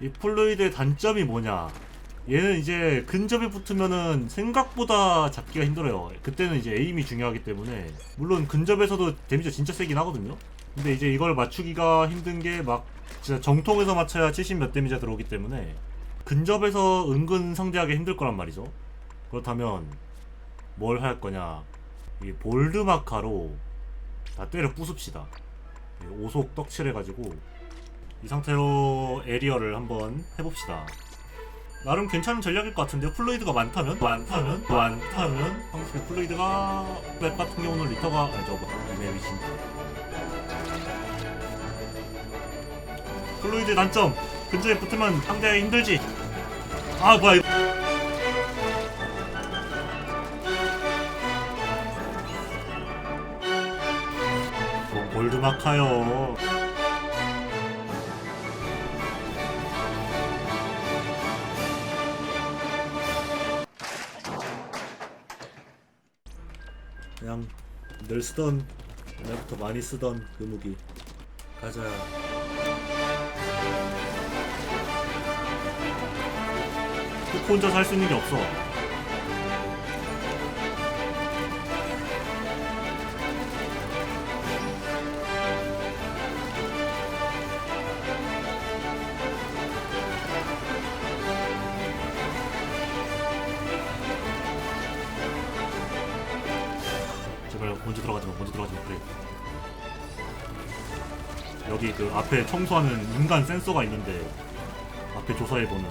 이 플루이드의 단점이 뭐냐? 얘는 이제 근접에 붙으면은 생각보다 잡기가 힘들어요. 그때는 이제 에임이 중요하기 때문에 물론 근접에서도 데미지가 진짜 세긴 하거든요. 근데 이제 이걸 맞추기가 힘든 게 막 진짜 정통에서 맞춰야 70 몇 데미지가 들어오기 때문에 근접에서 은근 상대하기 힘들 거란 말이죠. 그렇다면 뭘 할 거냐? 이 볼드마카로 다 때려 부숩시다. 이 오속 떡칠해가지고 이 상태로 에리어를 한번 해봅시다. 나름 괜찮은 전략일 것 같은데요. 플루이드가 많다면? 많다면? 많다면? 황스의 플루이드가 맵 같은 경우는 리터가 아니 저거 이맵이 진짜 플루이드의 단점 근처에 붙으면 상대하기 힘들지 아 뭐야 이거 뭐 골드마카요 그냥 늘 쓰던 옛날부터 많이 쓰던 그 무기. 가자. 코코 혼자서 할수 있는 게 없어 제발 먼저 들어가지 마 먼저 들어가지 마 그래. 여기 그 앞에 청소하는 인간 센서가 있는데 앞에 조사해보는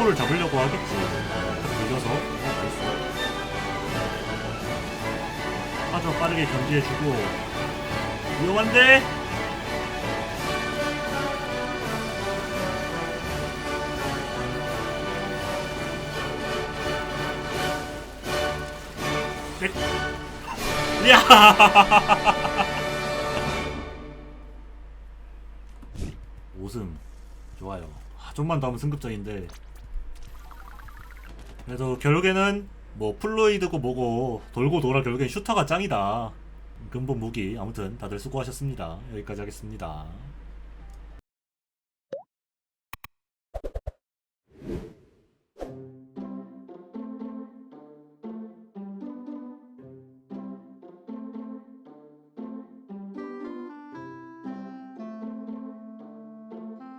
폭포를 잡으려고 하겠지 밀려서 어, 나이스 아주 빠르게 견제해주고 위험한데? 넷. 이야! 웃음 좋아요. 아, 좀만 더 하면 승급전인데 그래도 결국에는 뭐 플로이드고 뭐고 돌고 돌아 결국엔 슈터가 짱이다. 근본 무기 아무튼 다들 수고하셨습니다. 여기까지 하겠습니다.